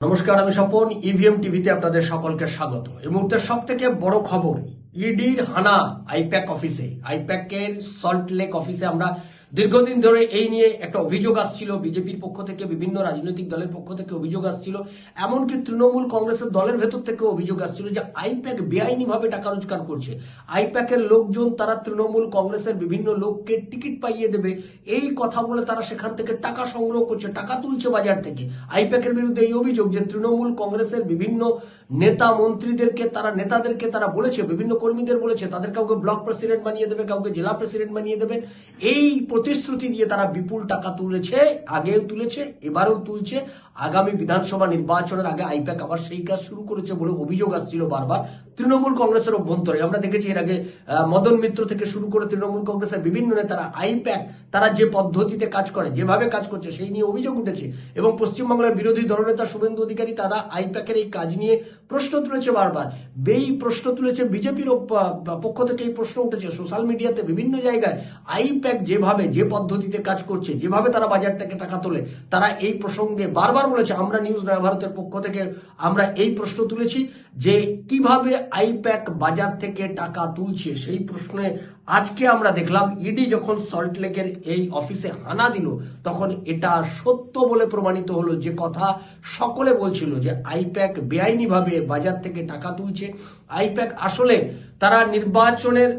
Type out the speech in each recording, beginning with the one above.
নমস্কার, আমি স্বপন ইভিএম টিভিতে আপনাদের সকলকে স্বাগত। এই মুহূর্তে সব থেকে বড় খবর ইডির হানা আইপ্যাক অফিসে আইপ্যাকের সল্ট লেক অফিসে আমরা দীর্ঘদিন ধরে এই নিয়ে একটা অভিযোগ আসছিল, বিজেপির পক্ষ থেকে, বিভিন্ন রাজনৈতিক দলের পক্ষ থেকে অভিযোগ আসছিল, এমনকি তৃণমূল কংগ্রেসের দলের ভেতর থেকে অভিযোগ আসছিল যে আইপ্যাক বেআইনি ভাবে টাকা রোজগার করছে। আইপ্যাকের লোকজন, তারা তৃণমূল কংগ্রেসের বিভিন্ন লোককে টিকিট পাইয়ে দেবে, এই কথা বলে তারা সেখান থেকে টাকা সংগ্রহ করছে, টাকা তুলছে বাজার থেকে। আইপ্যাকের বিরুদ্ধে এই অভিযোগ যে তৃণমূল কংগ্রেসের বিভিন্ন নেতা মন্ত্রীদেরকে, তারা নেতাদেরকে তারা বলেছে, বিভিন্ন কর্মীদের বলেছে, তাদের কাউকে ব্লক প্রেসিডেন্ট বানিয়ে দেবে, কাউকে জেলা প্রেসিডেন্ট বানিয়ে দেবে। এই প্রতিশ্রুতি দিয়ে তারা বিপুল টাকা তুলেছে, আগেও তুলেছে, এবারেও তুলছে। আগামী বিধানসভা নির্বাচনের আগে আইপ্যাক আবার সেই কাজ শুরু করেছে বলে অভিযোগ আসছিল বারবার তৃণমূল কংগ্রেসের অভ্যন্তরে। আমরা দেখেছি এর আগে মদন মিত্র থেকে শুরু করে তৃণমূল কংগ্রেসের বিভিন্ন নেতারা আইপ্যাক, তারা যে পদ্ধতিতে কাজ করে, যেভাবে কাজ করছে, সেই নিয়ে অভিযোগ উঠেছে। এবং পশ্চিমবাংলার বিরোধী দলনেতা শুভেন্দু অধিকারী, তারা আইপ্যাকের এই কাজ নিয়ে প্রশ্ন তুলেছে বারবার। এই প্রশ্ন তুলেছে বিজেপির পক্ষ থেকে এই প্রশ্ন উঠেছে। সোশ্যাল মিডিয়াতে বিভিন্ন জায়গায় আইপ্যাক যেভাবে, যে পদ্ধতিতে কাজ করছে, যেভাবে তারা বাজার থেকে টাকা তোলে, তারা এই প্রসঙ্গে বারবার বলেছে, আমরা নিউজ নয়া ভারতের পক্ষ থেকে আমরা এই প্রশ্ন তুলেছি যে কীভাবে আইপ্যাক বাজার থেকে টাকা তুলছে? সেই প্রশ্নে আজকে আমরা দেখলাম ইডি যখন সল্ট লেকের এই অফিসে হানা দিল, তখন এটা সত্য বলে প্রমাণিত হলো যে কথা সকলে বলছিল যে আইপ্যাক বেআইনিভাবে বাজার থেকে টাকা তুলছে। আইপ্যাক আসলে তারা নির্বাচনের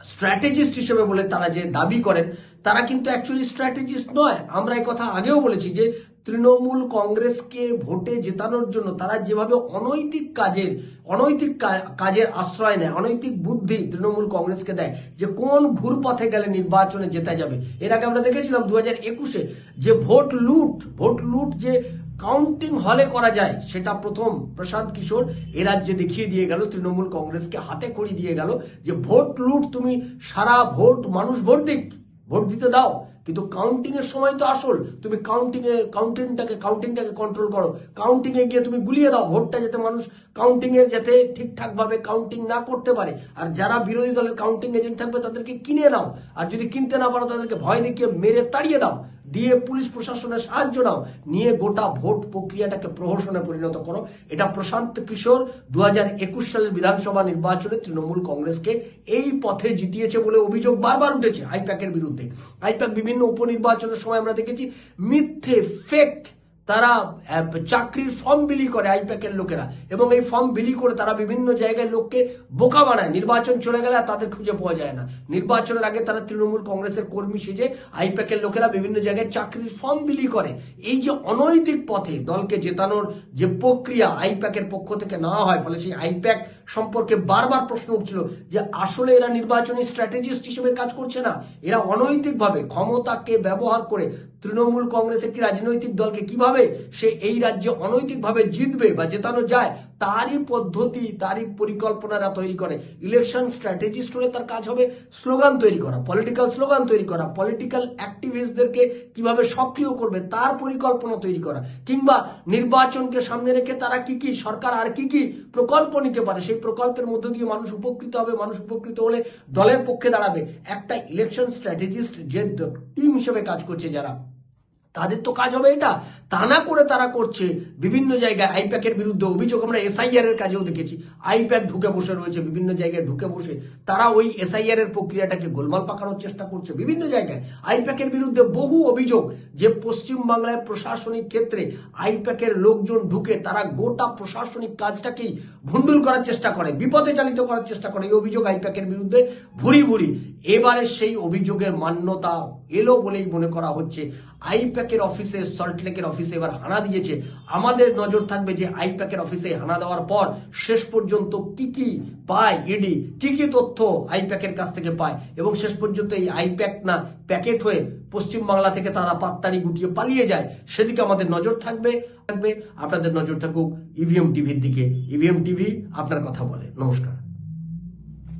স্ট্র্যাটেজিস্ট হিসেবে বলে তারা যে দাবি করেন, তারা কিন্তু অ্যাকচুয়ালি স্ট্র্যাটেজিস্ট নয়। আমরা এই কথা আগেও বলেছি যে তৃণমূল কংগ্রেসকে ভোটে জেতানোর জন্য তারা যেভাবে অনৈতিক কাজের অনৈতিক কাজের আশ্রয় নেয়, অনৈতিক বুদ্ধি তৃণমূল কংগ্রেসকে দেয় যে কোন ঘুরপথে গেলে নির্বাচনে জেতা যাবে। এর আগে আমরা দেখেছিলাম দু হাজার যে ভোট লুট ভোট লুট যে কাউন্টিং হলে করা যায়, সেটা প্রথম প্রশান্ত কিশোর এ রাজ্যে দেখিয়ে দিয়ে গেল, তৃণমূল কংগ্রেসকে হাতে খড়ি দিয়ে গেল যে ভোট লুট, তুমি সারা ভোট, মানুষ ভোট দিক, ভোট দিতে দাও। কিন্তু কাউন্টিং এর সময় তো আসল, তুমি কাউন্টিং এ কাউন্টিংটাকে কাউন্টিংটাকে কন্ট্রোল করো। কাউন্টিং এ গিয়ে তুমি গুলিয়ে দাও ভোটটা যাতে মানুষ কাউন্টিং এর যাতে ঠিকঠাক ভাবে কাউন্টিং না করতে পারে। আর যারা বিরোধী দলের কাউন্টিং এজেন্ট থাকবে তাদেরকে কিনে নাও। আর যদি কিনতে না পারো তাদেরকে ভয় দেখিয়ে মেরে তাড়িয়ে দাও। দিয়ে পুলিশ প্রশাসনের সাহায্য নাও, নিয়ে গোটা ভোট প্রক্রিয়াটাকে প্রহসনে পরিণত করো। এটা প্রশান্ত কিশোর দু হাজার একুশ সালের বিধানসভা নির্বাচনে তৃণমূল কংগ্রেসকে এই পথে জিতিয়েছে বলে অভিযোগ বারবার উঠেছে আইপ্যাকের বিরুদ্ধে। আইপ্যাক বিভিন্ন উপনির্বাচনের সময় আমরা দেখেছি মিথ্যে ফেক তারা চাকরির ফর্ম বিলি করে আইপ্যাকের লোকেরা। এবং এই ফর্ম বিলি করে তারা বিভিন্ন জায়গায় লোককে বোকা বানায়। নির্বাচন চলে গেলে আর তাদের খুঁজে পাওয়া যায় না। নির্বাচনের আগে তারা তৃণমূল কংগ্রেসের কর্মী সেজে আইপ্যাকের লোকেরা বিভিন্ন জায়গায় চাকরির ফর্ম বিলি করে। এই যে অনৈতিক পথে দলকে জেতানোর যে প্রক্রিয়া আইপ্যাকের পক্ষ থেকে নেওয়া হয়, ফলে সেই আইপ্যাক সম্পর্কে বারবার প্রশ্ন উঠছিল যে আসলে এরা নির্বাচনী স্ট্র্যাটেজিস্ট হিসেবে কাজ করছে না? এরা অনৈতিকভাবে ক্ষমতাকে ব্যবহার করে তৃণমূল কংগ্রেস একটি রাজনৈতিক দলকে কীভাবে সে এই রাজ্যে অনৈতিকভাবে জিতবে বা জেতানো যায় তারই পদ্ধতি, তারই পরিকল্পনারা তৈরি করে। ইলেকশন স্ট্র্যাটেজিস্ট হলে তার কাজ হবে স্লোগান তৈরি করা পলিটিক্যাল স্লোগান তৈরি করা পলিটিক্যাল অ্যাক্টিভিস্টদেরকে কীভাবে সক্রিয় করবে, তার পরিকল্পনা তৈরি করা, কিংবা নির্বাচনকে সামনে রেখে তারা কি কি, সরকার আর কি কি প্রকল্প নিতে পারে, সেই প্রকল্পের মধ্য দিয়ে মানুষ উপকৃত হবে, মানুষ উপকৃত হলে দলের পক্ষে দাঁড়াবে। একটা ইলেকশন স্ট্র্যাটেজিস্ট যে টিম হিসেবে কাজ করছে যারা তাদের তো কাজ হবে এটা। তা না করে তারা করছে। বিভিন্ন জায়গায় আইপ্যাকের বিরুদ্ধে অভিযোগ। আমরা এসআইআর এর কাজেও দেখেছি। আইপ্যাক ঢুকে বসে রয়েছে, বিভিন্ন জায়গায় ঢুকে বসে। তারা ওই এসআইআর এর প্রক্রিয়াটাকে গোলমাল পাকানোর চেষ্টা করছে বিভিন্ন জায়গায়। আইপ্যাকের বিরুদ্ধে বহু অভিযোগ যে পশ্চিম বাংলায় প্রশাসনিক ক্ষেত্রে আইপ্যাকের লোকজন ঢুকে তারা গোটা প্রশাসনিক কাজটাকেই ভুন্ডুল করার চেষ্টা করে বিপদে চালিত করার চেষ্টা করে। এই অভিযোগ আইপ্যাকের বিরুদ্ধে ভুরি ভুরি। এবারে সেই অভিযোগের মান্যতা এলো বলেই মনে করা হচ্ছে। আইপ্যাকের অফিসে সল্টলেকের অফিসে এবার হানা দিয়েছে। আমাদের নজর থাকবে যে আইপ্যাকের অফিসে হানা দেওয়ার পর শেষ পর্যন্ত কি কি পায় ইডি, কি কি তথ্য আইপ্যাকের কাছ থেকে পায়। এবং শেষ পর্যন্ত এই আইপ্যাক না প্যাকেট হয়ে পশ্চিম বাংলা থেকে তারা পাত্তারি গুটিয়ে পালিয়ে যায়। সেদিকে আমাদের নজর থাকবে থাকবে। আপনাদের নজর থাকুক ইভিএম টিভির দিকে। ইভিএম টিভি আপনার কথা বলে। নমস্কার।